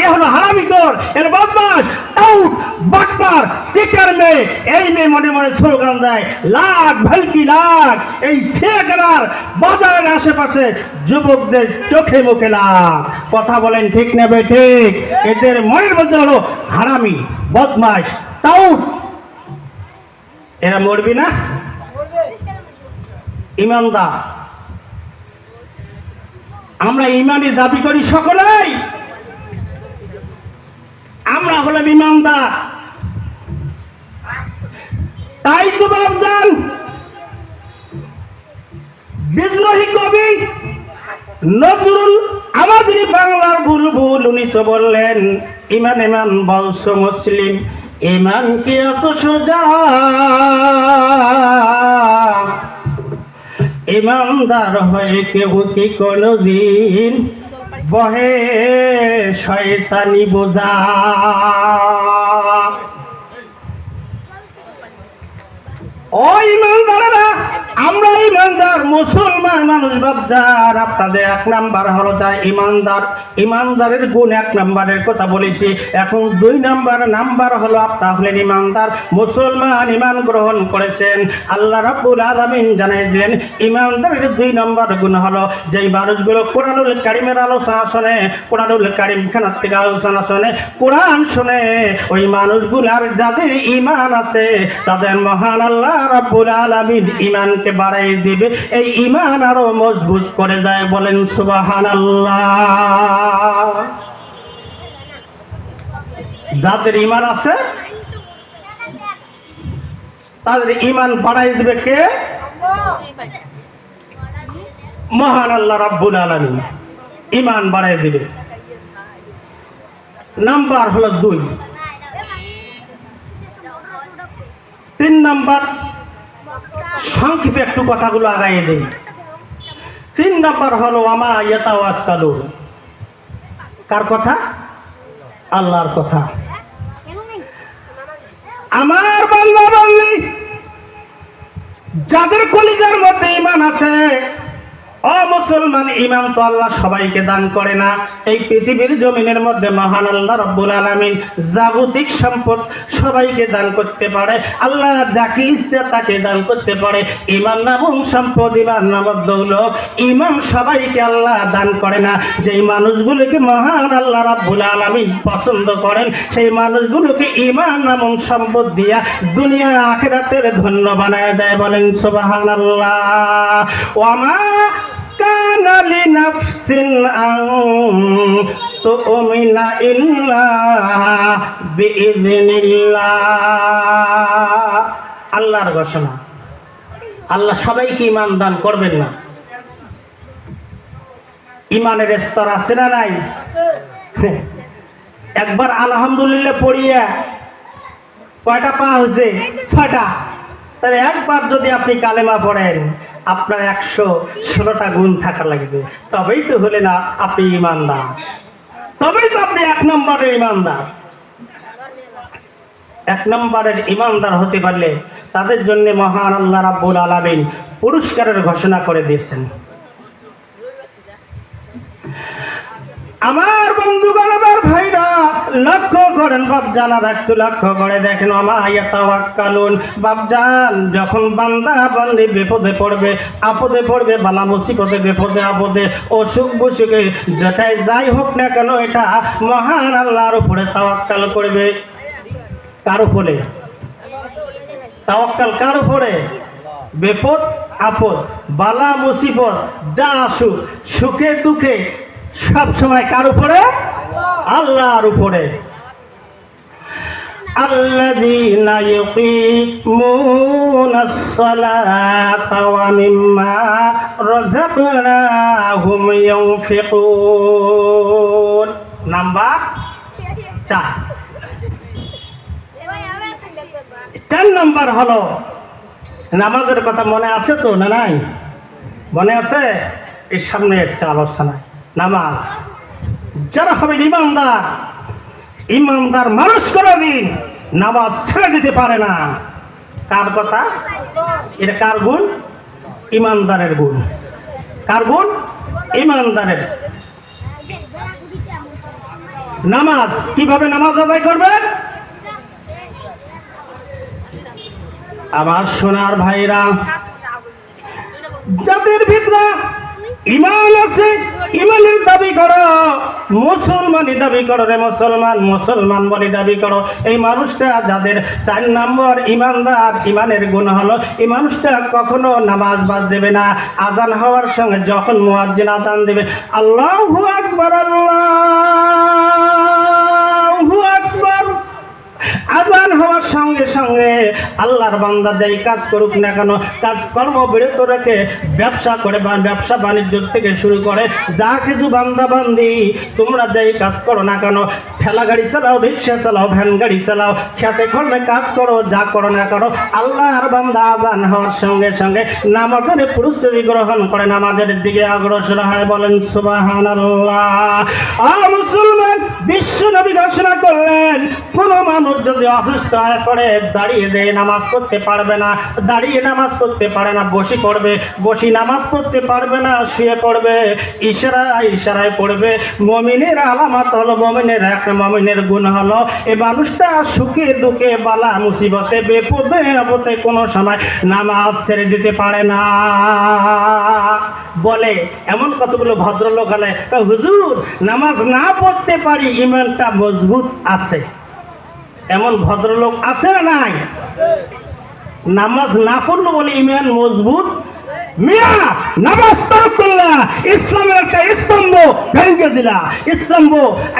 এ হলো হারামি তোর এর বদমাস আউট বাটপার চিকার মেয়ে। এই মেয়ে মনে মনে স্লোগান দেয়, লাখ, ভেলকি লাখ। এই শেখার বাজারের আশেপাশে যুবকদের চোখে মুখে লাখ। কথা বলেন ঠিক নেবে ঠিক? এদের মনের মধ্যে হলো হারামি বদমাস তাউট এরা মরবি না? ইমানদার। আমরা ইমানি দাবি করি সকলেই। আমরা হলাম ইমানদার। তাই তো বাবজান বিদ্রোহী কবি নজরুল আমাদের বাংলার বুলবুল উনি তো বললেন, ইমান ইমান বলছ মুসলিম, ইমান কি এত সোজা? ইমানদার হয়ে কেউ কি কোনদিন বহে শয়তানি বোঝা। ও ইমানদারেরা আমরা ইমানদার, মুসলমান মানুষ বাবজার আপনাদের এক নাম্বার হলো তার ইমানদার। ইমানদারের গুণ এক নাম্বারের কথা বলেছি। এখন দুই নাম্বার নাম্বার হলো আপনার হলেন ইমানদার। মুসলমান ইমান গ্রহণ করেছেন। আল্লাহ রাব্বুল আলামিন জানাই দিলেন, ইমানদারের দুই নাম্বার গুণ হলো যেই মানুষগুলো কোরআনুল কারিমের আলোচনা শোনে, কোরআনুল কারিম খানার থেকে আলোচনা শোনে, কোরআন শোনে, ওই মানুষগুলার যাদের ইমান আছে, তাদের মহান আল্লাহ রাব্বুল আলামিন ইমানকে বাড়াই দিবে। এই ইমান আরও মজবুত করে দেয় বলেন, সুবহানাল্লাহ। যাদের ইমান আছে, তাদের ইমান বাড়াই দিবে কে? মহান আল্লাহ রাব্বুল আলামিন। ইমান বাড়াই দিবে। নাম্বার হলো দুই। তিন নাম্বার সংক্ষেপে একটু কথাগুলো আগাই দেই। তিন নম্বর হলো আমা ইয়াতাওয়াক্কালুন কার কথা? আল্লাহর কথা। আমার বাংলা বাংলি যাদের কলিজার মধ্যে ইমান আছে ও ইমাম তো আল্লাহ সবাইকে দান করে না। এই পৃথিবীর জমিনের মধ্যে মহান আল্লাহ রব্বুল আলামিন জাগতিক সম্পদ সবাইকে দান করতে পারে, আল্লাহ যাকে ইচ্ছে তাকে দান করতে পারে। ইমান নামক সম্পদ ইমান নামক দৌলত ইমান সবাইকে আল্লাহ দান করে না। যেই মানুষগুলোকে মহান আল্লাহ রাব্বুল আলামিন পছন্দ করেন, সেই মানুষগুলোকে ইমান নামক সম্পদ দিয়া দুনিয়া আখেরাতের ধন্য বানায় দেয় বলেন, সুবহানাল্লাহ। ওয়ামা كان لنفس أن تؤمن إلا بإذن الله আল্লাহর ঘোষণা আল্লাহ সবাইকে ইমান দান করবেন না ইমানের স্তর আছে না নাই একবার আলহামদুলিল্লাহ পড়িয়া কয়টা পা হয়েছে ছয়টা তাহলে একবার যদি আপনি কালেমা পড়েন আপনার একশো ষোলোটা গুণ থাকা লাগবে। তবেই তো হলে না আপনি ইমানদার। তবেই তো আপনি এক নম্বরের ইমানদার। এক নম্বরের ইমানদার হতে পারলে তাদের জন্য মহান আল্লাহ রাব্বুল আলামিন পুরস্কারের ঘোষণা করে দিয়েছেন। আমার বন্ধুগণ, আমার ভাইরা, লক্ষ্য করেন বাপজানার একটু লক্ষ্য করে দেখেন আমায়াতাওয়াক্কালুন বাপজান যখন বান্দা বান্দি বিপদে পড়বে, আপদে পড়বে, বালা মুসিবতে বিপদে, আপদে, অসুখ বসুখে, যেটাই যাই হোক না কেন, এটা মহান আল্লাহর উপরে তাওয়াক্কাল করবে। কার উপরে? তাওয়াক্কাল কার উপরে? বিপদ, আপদ, বালা মুসিবত, যা আসুক, সুখে দুঃখে সব সময় কার উপরে আল্লাহর উপরে الذين يقيمون الصلاة ومما رزقناهم ينفقون নাম্বার চার চার নাম্বার হলো নামাজের কথা মনে আছে তো না নাই মনে আছে এর সামনে এসছে আলোচনায় নামাজ। যারা হবে ইমানদার ইমানদার মানুষ করে দিন নামাজ ছেড়ে দিতে পারে না। কার কথা? এটা কার গুণ? ইমানদারের গুণ। কার গুণ? ইমানদারের। নামাজ। কীভাবে নামাজ আদায় করবেন? আমার সোনার ভাইরা, যাদের ভিতরে ইমান আছে ইমানের দাবি করো, মুসলমানই দাবি করো রে মুসলমান মুসলমান বলে দাবি করো। এই মানুষটা যাদের চার নম্বর ইমানদার, ইমানের গুণ হলো, এই মানুষটা কখনো নামাজ বাদ দেবে না, আজান হওয়ার সঙ্গে যখন মুয়াজ্জিন আজান দেবে, আল্লাহু আকবার, আল্লাহু। আজান হওয়ার সঙ্গে সঙ্গে আল্লাহর বান্দা যেই কাজ করুক না কেন কাজ কর্ম বিরত রেখে ব্যবসা করে বা ব্যবসা বাণিজ্য থেকে শুরু করে যা কিছু বান্দা বান্দি তোমরা যেই কাজ করো না কেন, ঠেলা গাড়ি চালাও, রিক্সা চালাও, ভ্যান গাড়ি চালাও, খেতে কর্মে কাজ করো, যা করো না করো, আল্লাহর বান্দা আজান হওয়ার সঙ্গে সঙ্গে নামাজের প্রস্তুতি গ্রহণ করে, নামাজের দিকে অগ্রসর হয়, বলেন আল্লাহ মুসলমান বিশ্ব নবী ঘোষণা করলেন, কোনো মানুষ যদি অসুস্থ হয়ে পড়ে, দাঁড়িয়ে দেয় নামাজ পড়তে পারবে না, দাঁড়িয়ে নামাজ পড়তে পারে না, বসে পড়বে, বসি নামাজ পড়তে পারবে না, শুয়ে পড়বে, ইশারায় ইশারায় পড়বে। মমিনের আলামত হলো, মমিনের এক মমিনের গুণ হলো, এ মানুষটা সুখে দুঃখে বালা মুসিবতে, বেপদে আপদে কোনো সময় নামাজ ছেড়ে দিতে পারে না। বলে, এমন কতগুলো ভদ্রলোক হলে হুজুর, নামাজ না পড়তে পারি ইমানটা মজবুত আছে। এমন ভদ্রলোক আছে না নাই? নামাজ না পড়ল বলে ইমান মজবুত? মিয়া, নামাজ করলা। ইসলামের একটা স্তম্ভ দিলা। স্তম্ভ,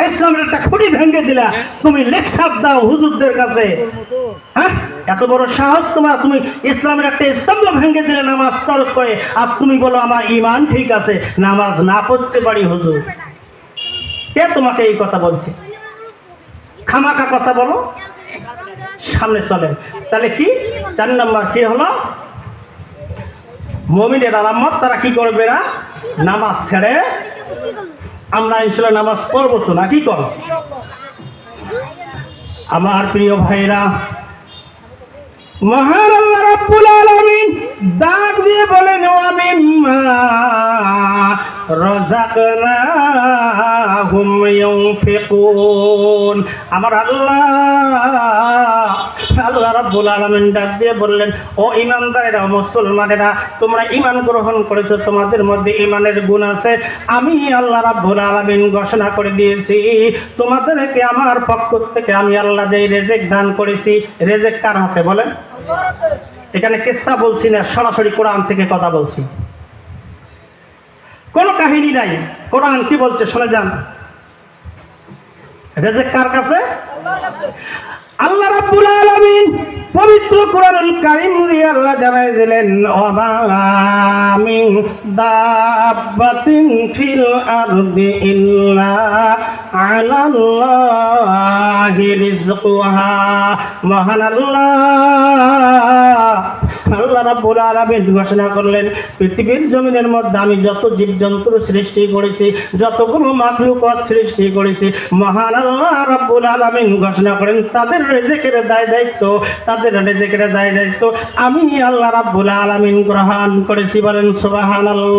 ইসলামের একটা দিলা। তুমি দাও হুজুরদের কাছে। হ্যাঁ? এত বড় সাহস তোমার। তুমি ইসলামের একটা স্তম্ভ দিলে নামাজ তরক করে। আর তুমি বলো, আমার ইমান ঠিক আছে, নামাজ না পড়তে পারি হুজুর। কে তোমাকে এই কথা বলছে? খামাখা কথা বলো। সামনে চলে তাহলে কি? চার নম্বর কি হলো? মমিনের আলামত, তারা কি করবে না? নামাজ ছেড়ে আমরা ইনশাল্লাহ নামাজ পড়ব তো না, কি কর আমার প্রিয় ভাইরা, মহান আল্লাহ রাব্বুল আলামিন, ডাক দিয়ে বলেন আমি রাযাকনাহুম ইউনফিকুন। আমার আল্লাহ আল্লাহ রাব্বুল আলামিন ডাক দিয়ে বললেন, ও ইমানদারেরা মুসলমানেরা, তোমরা ঈমান গ্রহণ করেছ, তোমাদের মধ্যে ঈমানের গুণ আছে। আমি আল্লাহ রাব্বুল আলামিন ঘোষণা করে দিয়েছি, তোমাদেরকে আমার পক্ষ থেকে আমি আল্লাহ যেই রেজেক দান করেছি, রেজেক কার হাতে বলেন? এখানে কেসা বলছি না, সরাসরি কোরআন থেকে কথা বলছি। কোনো কাহিনী নাই। কোরআন কি বলছে? শুনে যান। রেজেক কার কাছে? আল্লাহ রাব্বুল আলামিন পবিত্র কোরআনুল কারীম দিয়ে আল্লাহ জানাই দিলেন ওমা মিন দাব্বাতিন ফিল আরদি ইল্লা আলাল্লাহি রিজকুহা মহান আল্লাহ। আল্লাহ রাব্বুল আলামিন ঘোষণা করলেন, পৃথিবীর জমিনের মধ্যে আমি যত জীবজন্তু সৃষ্টি করেছি, যতগুলো মাখলুকত সৃষ্টি করেছি, মহান আল্লাহ রাব্বুল আলামিন ঘোষণা করেন, তাদের রেজেকের দায় দায়িত্ব, তাদের রেজেকের দায় দায়িত্ব আমি আল্লাহ রাব্বুল আলামিন গ্রহণ করেছি বলেন সুবহানাল্লাহ।